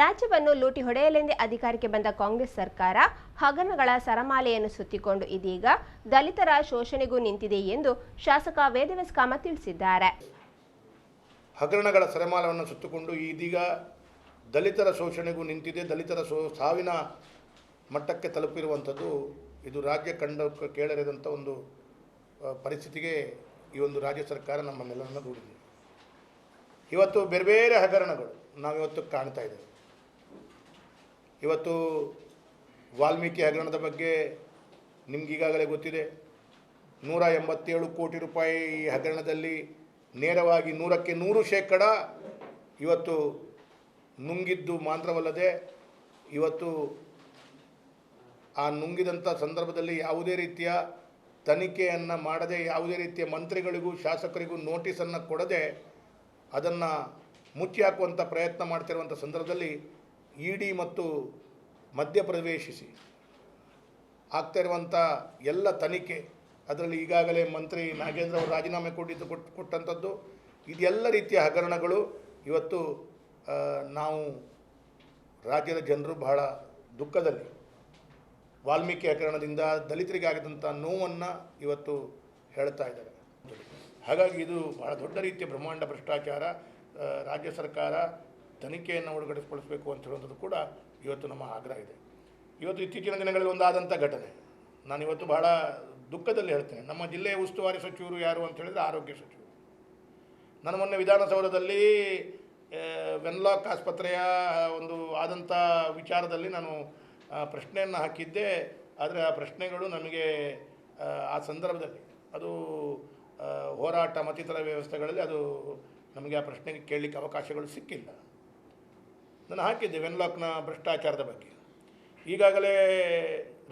ರಾಜ್ಯವನ್ನು ಲೂಟಿ ಹೊಡೆಯಲೆಂದೇ ಅಧಿಕಾರಕ್ಕೆ ಬಂದ ಕಾಂಗ್ರೆಸ್ ಸರ್ಕಾರ ಹಗರಣಗಳ ಸರಮಾಲೆಯನ್ನು ಸುತ್ತಿಕೊಂಡು ಇದೀಗ ದಲಿತರ ಶೋಷಣೆಗೂ ನಿಂತಿದೆ ಎಂದು ಶಾಸಕ ವೇದವ್ಯಾಸ್ ಕಾಮತ್ ತಿಳಿಸಿದ್ದಾರೆ. ಹಗರಣಗಳ ಸರಮಾಲವನ್ನು ಸುತ್ತಿಕೊಂಡು ಇದೀಗ ದಲಿತರ ಶೋಷಣೆಗೂ ನಿಂತಿದೆ. ದಲಿತರ ಸೋ ಸಾವಿನ ಮಟ್ಟಕ್ಕೆ ತಲುಪಿರುವಂಥದ್ದು ಇದು ರಾಜ್ಯ ಕಂಡ ಕೇಳರಿದಂಥ ಒಂದು ಪರಿಸ್ಥಿತಿಗೆ ಈ ಒಂದು ರಾಜ್ಯ ಸರ್ಕಾರ ನಮ್ಮನ್ನೆಲ್ಲರನ್ನ ದೂಡಿದೆ. ಇವತ್ತು ಬೇರೆ ಬೇರೆ ಹಗರಣಗಳು ನಾವಿವತ್ತು ಕಾಣ್ತಾ ಇದ್ದೇವೆ. ಇವತ್ತು ವಾಲ್ಮೀಕಿ ಹಗರಣದ ಬಗ್ಗೆ ನಿಮ್ಗೀಗಾಗಲೇ ಗೊತ್ತಿದೆ. ನೂರ ಎಂಬತ್ತೇಳು ಕೋಟಿ ರೂಪಾಯಿ ಈ ಹಗರಣದಲ್ಲಿ ನೇರವಾಗಿ ನೂರಕ್ಕೆ ನೂರು ಶೇಕಡ ಇವತ್ತು ನುಂಗಿದ್ದು ಮಾತ್ರವಲ್ಲದೆ ಇವತ್ತು ಆ ನುಂಗಿದಂಥ ಸಂದರ್ಭದಲ್ಲಿ ಯಾವುದೇ ರೀತಿಯ ತನಿಖೆಯನ್ನು ಮಾಡದೆ, ಯಾವುದೇ ರೀತಿಯ ಮಂತ್ರಿಗಳಿಗೂ, ಶಾಸಕರಿಗೂ ನೋಟಿಸನ್ನು ಕೊಡದೆ ಅದನ್ನು ಮುಚ್ಚಿ ಹಾಕುವಂಥ ಪ್ರಯತ್ನ ಮಾಡ್ತಿರುವಂಥ ಸಂದರ್ಭದಲ್ಲಿ ಇ ಡಿ ಮತ್ತು ಮಧ್ಯಪ್ರವೇಶಿಸಿ ಆಗ್ತಾ ಇರುವಂಥ ಎಲ್ಲ ತನಿಖೆ, ಅದರಲ್ಲಿ ಈಗಾಗಲೇ ಮಂತ್ರಿ ನಾಗೇಂದ್ರ ಅವರು ರಾಜೀನಾಮೆ ಕೊಟ್ಟಿದ್ದು ಕೊಟ್ಟು ಕೊಟ್ಟಂಥದ್ದು, ಇದೆಲ್ಲ ರೀತಿಯ ಹಗರಣಗಳು ಇವತ್ತು ನಾವು ರಾಜ್ಯದ ಜನರು ಬಹಳ ದುಃಖದಲ್ಲಿ. ವಾಲ್ಮೀಕಿ ಹಗರಣದಿಂದ ದಲಿತರಿಗೆ ನೋವನ್ನು ಇವತ್ತು ಹೇಳ್ತಾ ಇದ್ದಾರೆ. ಹಾಗಾಗಿ ಇದು ಬಹಳ ದೊಡ್ಡ ರೀತಿಯ ಬ್ರಹ್ಮಾಂಡ ಭ್ರಷ್ಟಾಚಾರ ರಾಜ್ಯ ಸರ್ಕಾರ ತನಿಖೆಯನ್ನು ಒಳಗಡೆಗೊಳಿಸಬೇಕು ಅಂತ ಹೇಳುವಂಥದ್ದು ಕೂಡ ಇವತ್ತು ನಮ್ಮ ಆಗ್ರಹ ಇದೆ. ಇವತ್ತು ಇತ್ತೀಚಿನ ದಿನಗಳಲ್ಲಿ ಒಂದಾದಂಥ ಘಟನೆ. ನಾನು ಇವತ್ತು ಬಹಳ ದುಃಖದಲ್ಲಿ ಹೇಳ್ತೇನೆ. ನಮ್ಮ ಜಿಲ್ಲೆಯ ಉಸ್ತುವಾರಿ ಸಚಿವರು ಯಾರು ಅಂತ ಹೇಳಿದರೆ ಆರೋಗ್ಯ ಸಚಿವರು. ನಾನು ಮೊನ್ನೆ ವಿಧಾನಸೌಧದಲ್ಲಿ ವೆನ್ಲಾಕ್ ಆಸ್ಪತ್ರೆಯ ಒಂದು ಆದಂಥ ವಿಚಾರದಲ್ಲಿ ನಾನು ಪ್ರಶ್ನೆಯನ್ನು ಹಾಕಿದ್ದೆ. ಆದರೆ ಆ ಪ್ರಶ್ನೆಗಳು ನಮಗೆ ಆ, ಸಂದರ್ಭದಲ್ಲಿ ಅದು ಹೋರಾಟ ಮತ್ತಿತರ ವ್ಯವಸ್ಥೆಗಳಲ್ಲಿ ಅದು ನಮಗೆ ಆ ಪ್ರಶ್ನೆಗೆ ಕೇಳಲಿಕ್ಕೆ ಅವಕಾಶಗಳು ಸಿಕ್ಕಿಲ್ಲ. ನಾನು ಹಾಕಿದ್ದೆ ವೆನ್ಲಾಕ್ನ ಭ್ರಷ್ಟಾಚಾರದ ಬಗ್ಗೆ. ಈಗಾಗಲೇ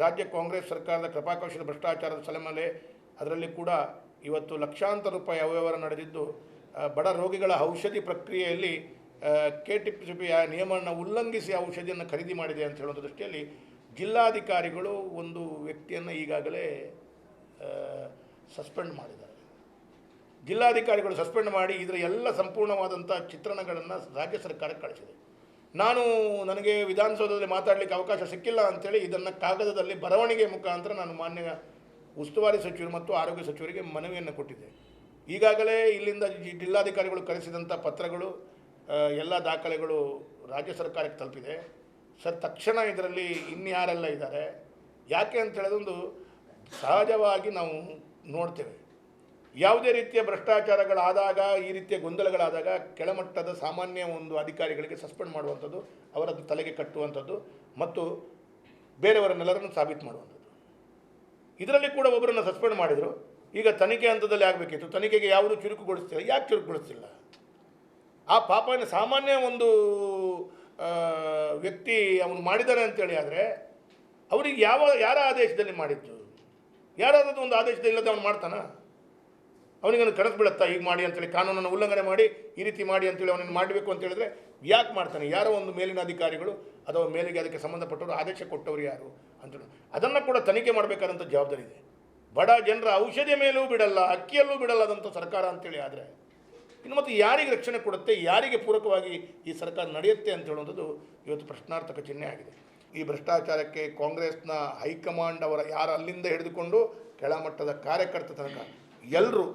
ರಾಜ್ಯ ಕಾಂಗ್ರೆಸ್ ಸರ್ಕಾರದ ಕೃಪಾಕೌಶಲ ಭ್ರಷ್ಟಾಚಾರದ ಸಲೆಮಲೆ ಅದರಲ್ಲಿ ಕೂಡ ಇವತ್ತು ಲಕ್ಷಾಂತರ ರೂಪಾಯಿ ಅವ್ಯವಹಾರ ನಡೆದಿದ್ದು ಬಡ ರೋಗಿಗಳ ಔಷಧಿ ಪ್ರಕ್ರಿಯೆಯಲ್ಲಿ ಕೆ ಟಿ ಪಿ ಸಿ ನಿಯಮವನ್ನು ಉಲ್ಲಂಘಿಸಿ ಔಷಧಿಯನ್ನು ಖರೀದಿ ಮಾಡಿದೆ ಅಂತ ಹೇಳುವಂಥ ದೃಷ್ಟಿಯಲ್ಲಿ ಜಿಲ್ಲಾಧಿಕಾರಿಗಳು ಒಂದು ವ್ಯಕ್ತಿಯನ್ನು ಈಗಾಗಲೇ ಸಸ್ಪೆಂಡ್ ಮಾಡಿದ್ದಾರೆ. ಜಿಲ್ಲಾಧಿಕಾರಿಗಳು ಸಸ್ಪೆಂಡ್ ಮಾಡಿ ಇದರ ಎಲ್ಲ ಸಂಪೂರ್ಣವಾದಂಥ ಚಿತ್ರಣಗಳನ್ನು ರಾಜ್ಯ ಸರ್ಕಾರಕ್ಕೆ ಕಳಿಸಿದೆ. ನಾನು ನನಗೆ ವಿಧಾನಸೌಧದಲ್ಲಿ ಮಾತಾಡಲಿಕ್ಕೆ ಅವಕಾಶ ಸಿಕ್ಕಿಲ್ಲ ಅಂತೇಳಿ ಇದನ್ನು ಕಾಗದದಲ್ಲಿ ಬರವಣಿಗೆ ಮುಖಾಂತರ ನಾನು ಮಾನ್ಯ ಉಸ್ತುವಾರಿ ಸಚಿವರು ಮತ್ತು ಆರೋಗ್ಯ ಸಚಿವರಿಗೆ ಮನವಿಯನ್ನು ಕೊಟ್ಟಿದ್ದೆ. ಈಗಾಗಲೇ ಇಲ್ಲಿಂದ ಜಿಲ್ಲಾಧಿಕಾರಿಗಳು ಕರೆಸಿದಂಥ ಪತ್ರಗಳು ಎಲ್ಲ ದಾಖಲೆಗಳು ರಾಜ್ಯ ಸರ್ಕಾರಕ್ಕೆ ತಲುಪಿದೆ. ಸರ್, ತಕ್ಷಣ ಇದರಲ್ಲಿ ಇನ್ಯಾರೆಲ್ಲ ಇದ್ದಾರೆ? ಯಾಕೆ ಅಂತ ಹೇಳಿದೊಂದು ಸಹಜವಾಗಿ ನಾವು ನೋಡ್ತೇವೆ. ಯಾವುದೇ ರೀತಿಯ ಭ್ರಷ್ಟಾಚಾರಗಳಾದಾಗ, ಈ ರೀತಿಯ ಗೊಂದಲಗಳಾದಾಗ ಕೆಳಮಟ್ಟದ ಸಾಮಾನ್ಯ ಒಂದು ಅಧಿಕಾರಿಗಳಿಗೆ ಸಸ್ಪೆಂಡ್ ಮಾಡುವಂಥದ್ದು ಅವರದ್ದು ತಲೆಗೆ ಕಟ್ಟುವಂಥದ್ದು ಮತ್ತು ಬೇರೆಯವರನ್ನೆಲ್ಲರನ್ನು ಸಾಬೀತು ಮಾಡುವಂಥದ್ದು. ಇದರಲ್ಲಿ ಕೂಡ ಒಬ್ಬರನ್ನು ಸಸ್ಪೆಂಡ್ ಮಾಡಿದರು. ಈಗ ತನಿಖೆ ಹಂತದಲ್ಲಿ ಆಗಬೇಕಿತ್ತು. ತನಿಖೆಗೆ ಯಾವುದೂ ಚುರುಕುಗೊಳಿಸ್ತಿಲ್ಲ. ಯಾಕೆ ಚುರುಕುಗೊಳಿಸ್ತಿಲ್ಲ? ಆ ಪಾಪನ ಸಾಮಾನ್ಯ ಒಂದು ವ್ಯಕ್ತಿ ಅವನು ಮಾಡಿದ್ದಾನೆ ಅಂತೇಳಿ ಆದರೆ, ಅವರಿಗೆ ಯಾವ, ಯಾರ ಆದೇಶದಲ್ಲಿ ಮಾಡಿದ್ದು? ಯಾರಾದ್ರೂ ಒಂದು ಆದೇಶದಲ್ಲಿ ಇಲ್ಲದೆ ಅವನು ಮಾಡ್ತಾನ? ಅವನಿಗೆ ಕನಸು ಬೀಳುತ್ತಾ ಈಗ ಮಾಡಿ ಅಂತೇಳಿ ಕಾನೂನನ್ನು ಉಲ್ಲಂಘನೆ ಮಾಡಿ, ಈ ರೀತಿ ಮಾಡಿ ಅಂತೇಳಿ ಅವನನ್ನು ಮಾಡಬೇಕು ಅಂತ ಹೇಳಿದ್ರೆ ಯಾಕೆ ಮಾಡ್ತಾನೆ? ಯಾರೋ ಒಂದು ಮೇಲಿನ ಅಧಿಕಾರಿಗಳು ಅಥವಾ ಮೇಲಿಗೆ ಅದಕ್ಕೆ ಸಂಬಂಧಪಟ್ಟವರು ಆದೇಶ ಕೊಟ್ಟವರು ಯಾರು ಅಂತೇಳಿ ಅದನ್ನು ಕೂಡ ತನಿಖೆ ಮಾಡಬೇಕಾದಂಥ ಜವಾಬ್ದಾರಿ ಇದೆ. ಬಡ ಜನರ ಔಷಧಿಯ ಮೇಲೂ ಬಿಡಲ್ಲ, ಅಕ್ಕಿಯಲ್ಲೂ ಬಿಡಲ್ಲದಂಥ ಸರ್ಕಾರ ಅಂತೇಳಿ ಆದರೆ ಇನ್ನು ಮತ್ತು ಯಾರಿಗೆ ರಕ್ಷಣೆ ಕೊಡುತ್ತೆ? ಯಾರಿಗೆ ಪೂರಕವಾಗಿ ಈ ಸರ್ಕಾರ ನಡೆಯುತ್ತೆ ಅಂತ ಹೇಳುವಂಥದ್ದು ಇವತ್ತು ಪ್ರಶ್ನಾರ್ಥಕ ಚಿಹ್ನೆ ಆಗಿದೆ. ಈ ಭ್ರಷ್ಟಾಚಾರಕ್ಕೆ ಕಾಂಗ್ರೆಸ್ನ ಹೈಕಮಾಂಡ್ ಅವರ ಯಾರು ಅಲ್ಲಿಂದ ಹಿಡಿದುಕೊಂಡು ಕೆಳಮಟ್ಟದ ಕಾರ್ಯಕರ್ತ ತನಕ ಎಲ್ಲರೂ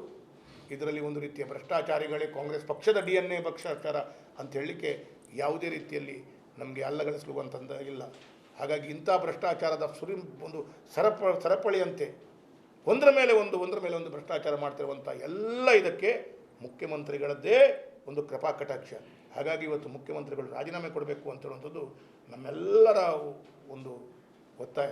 ಇದರಲ್ಲಿ ಒಂದು ರೀತಿಯ ಭ್ರಷ್ಟಾಚಾರಿಗಳೇ ಕಾಂಗ್ರೆಸ್ ಪಕ್ಷದ ಡಿ ಎನ್ ಎ ಭ್ರಷ್ಟಾಚಾರ ಅಂತ ಹೇಳಲಿಕ್ಕೆ ಯಾವುದೇ ರೀತಿಯಲ್ಲಿ ನಮಗೆ ಅಲ್ಲಗಳಿಸುವಂಥದ್ದು ಇಲ್ಲ. ಹಾಗಾಗಿ ಇಂಥ ಭ್ರಷ್ಟಾಚಾರದ ಸುರಿ ಒಂದು ಸರಪ ಸರಪಳಿಯಂತೆ ಒಂದರ ಮೇಲೆ ಒಂದು, ಒಂದರ ಮೇಲೆ ಒಂದು ಭ್ರಷ್ಟಾಚಾರ ಮಾಡ್ತಿರುವಂಥ ಎಲ್ಲ ಇದಕ್ಕೆ ಮುಖ್ಯಮಂತ್ರಿಗಳದ್ದೇ ಒಂದು ಕೃಪಾ ಕಟಾಕ್ಷ. ಹಾಗಾಗಿ ಇವತ್ತು ಮುಖ್ಯಮಂತ್ರಿಗಳು ರಾಜೀನಾಮೆ ಕೊಡಬೇಕು ಅಂತ ಹೇಳುವಂಥದ್ದು ನಮ್ಮೆಲ್ಲರ ಒಂದು ಒತ್ತಾಯ.